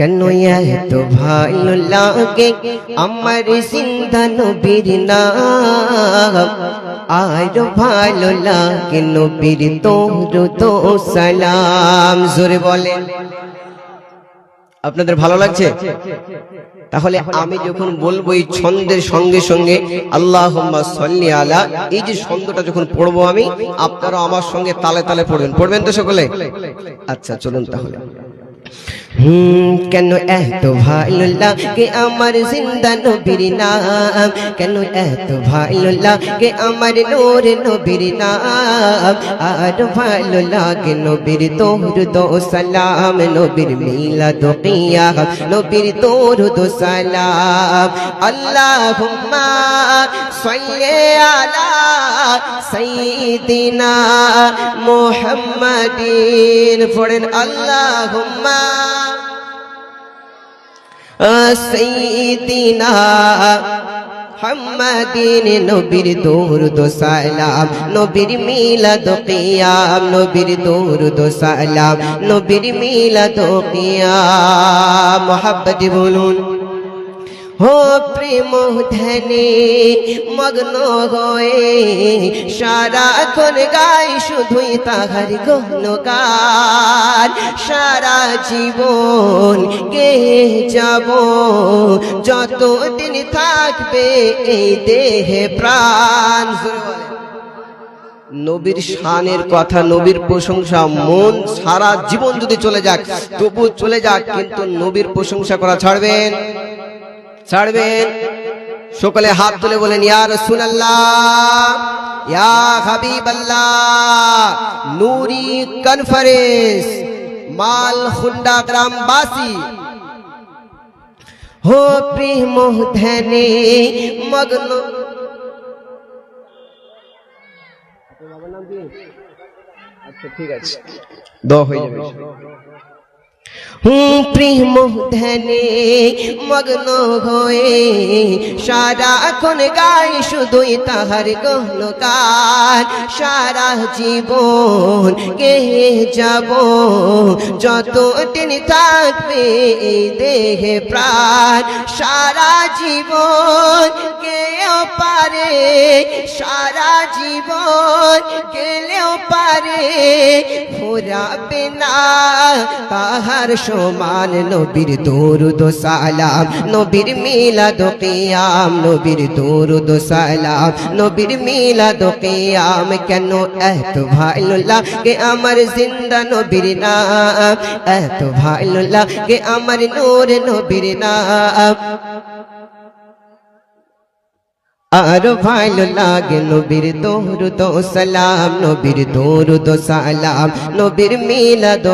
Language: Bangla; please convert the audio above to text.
কেন এত ভালো লাগে আমার জিন্দা নবীর নাম আর ভালো লাগে নবীর তোর তো সালাম জোরে বলেন আপনাদের ভালো লাগছে তাহলে আমি যখন বলব এই ছন্দের সঙ্গে সঙ্গে আল্লাহ সল্লি আলা এই যে ছন্দটা যখন পড়ব আমি আপনারা আমার সঙ্গে তালে তালে পড়বেন। পড়বেন তো সকলে? আচ্ছা চলুন তাহলে। হুম, কেন এত ভালো লাগে আমার জিন্দা নবীর নাম? কেন এত ভালো লাগে আমার নূর নবীর নাম? আর ভালো লাগে নবীর তোর দো সালাম, নবীর মিলাদ কিয়াম, নবীর তোর দো সালাম। আল্লাহুম্মা সাল্লি আলা সাইয়্যিদিনা মুহাম্মাদিন। পড়েন আল্লাহুম্মা। সৈদিনা হাম্মাদিন নবীর দৌরুদ দোসালাম নবীর মিলাদ কিয়াম নবীর দৌরুদ দোসালাম নবীর মিলাদ কিয়াম মোহাব্বত বলুন হো প্রেম ধ্যানে মগ্ন হয়ে সারাক্ষণ গাই শুধুই তাহার গহনকার সারা জীবন গে যাব যতদিন থাকবে এই দেহে প্রাণ নবীর শানের কথা, নবীর প্রশংসা, মন সারা জীবন যদি চলে যাক তবু চলে যাক, কিন্তু নবীর প্রশংসা করা ছাড়বেন। ছাড়বেন? সকলে হাত তুলে বলেন ইয়ার ইয়া হাবিবাল্লাহ নূরি কনফারেন্স মাল খুন্ডা গ্রামবাসী হো প্রেম মগ্ন আচ্ছা ঠিক আছে। দ হয়ে যাবে। প্রেম ধ্যানে মগ্ন হয়ে সারাক্ষণ গাই শুধুই তাহার গহনকার সারা জীবন কে যাব যত দিন থাকবে এই দেহে প্রাণ। সারা জীবন কেউ পারে, সারা জীবন গেলেও পারে, ফুরাবে না তাহার সমান নবীর দরুদ সালাম, নবীর মিলাদ কিয়াম, নবীর দরুদ সালাম, নবীর মিলাদ কিয়াম, কেন এত ভালো লাগে আমার জিন্দা নবীর নাম? এত ভালো লাগে আমার নূর নবীর নাম? আর ভালো লাগে নবীর দৌরুদ সালাম, নবীর দৌরুদ সালাম, নবীর মিলাদ